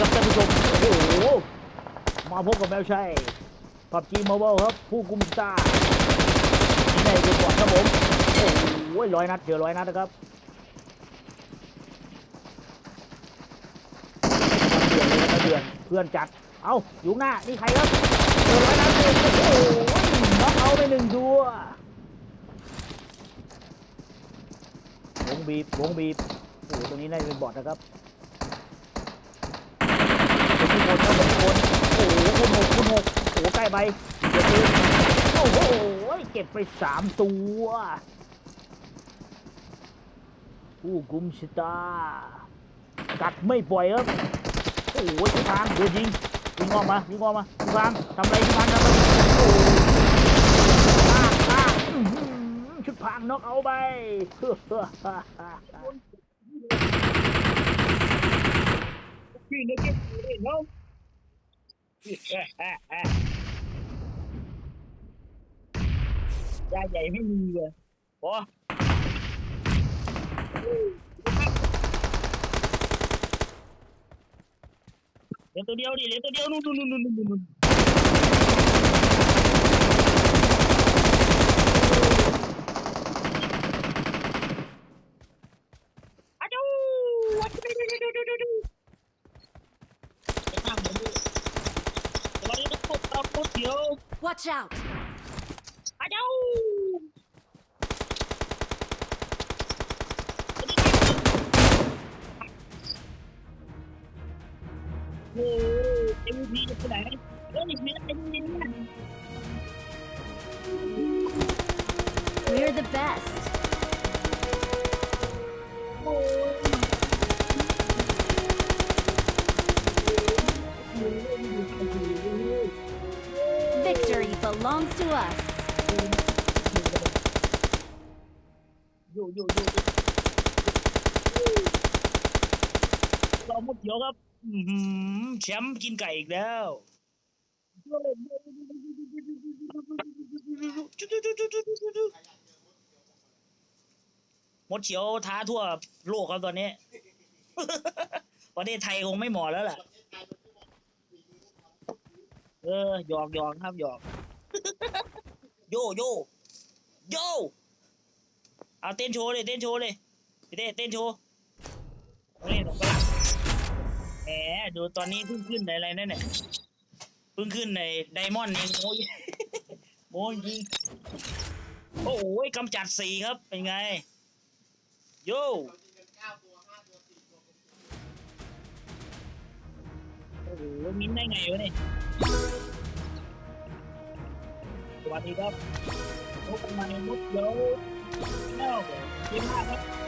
ครับท่านผู้ชม โอ้โห มาพบกับแมวชัยพับจีมาเวลครับ ผู้กุมตาที่ไหนเป็นบอดครับผม โอ้โหร้อยนัดเจอร้อยนัดนะครับเดือนเพื่อนจัด เอาอยู่หน้า นี่ใครครับเจอร้อยนัดเลยโอ้โหน็อกเอาไปหนึ่งตัววงบีบวงบีบโอ้ตรงนี้น่าจะเป็นบอดนะครับ เป็นที่คนครับเป็นที่คนโอ้โหคุณหกคุณหกโอ้โหใกล้ ไปเก็บปืนโอ้โหเก็บไปสามตัวผู้กุมชะตากัดไม่ปล่อยครับโอ้โหทุกทางโดนยิงยิงออกมายิงออกมาทุกทางทำไรทุกทางทำไรโอ้โหลากลาชุดพรางนกเอาไปพี่นึกว่าเห็นเขายาใหญ่ไม่มีเลยโอ้เหลือตัวเดียวดิเหลือตัวเดียวนู่นนู่นนู่นนู่นนู่นอาจู อาจูดูดูดูดูดูไปข้างมันดูสวัสดีทุกคนครับพุทธเดียว Watch out! โอ้ยเอ็มพีจะไปไหนเอ้ยมีอะไรนี่เนี่ย We're the best. โอ้ย Victory belongs to us. โยโยโย เราหมดเดียวครับอือหือแชมป์กินไก่อีกแล้วมดเขียวท้าทั่วโลกครับตอนนี้ ประเทศไทยคงไม่เหมาะแล้วล่ะ เออหยอกหยอกครับหยอก โยโยโยเอาเต้นโชว์เลยเต้นโชว์เลยพี่เต้เต้นโชว์เอาเล่นออกไปแหม ดูตอนนี้เพิ่งขึ้นในอะไรนั่นเนี่ยเพิ่งขึ้นในไดมอนด์เองโอ้ยโอ้ยจริงโอ้โหกำจัดสีครับ เป็นไง โย่โอ้โหมิ้นได้ไงวะเนี่ยสวัสดีครับพบกันใหม่มุดเดี๋ยวเน่าเยี่ยมมากครับ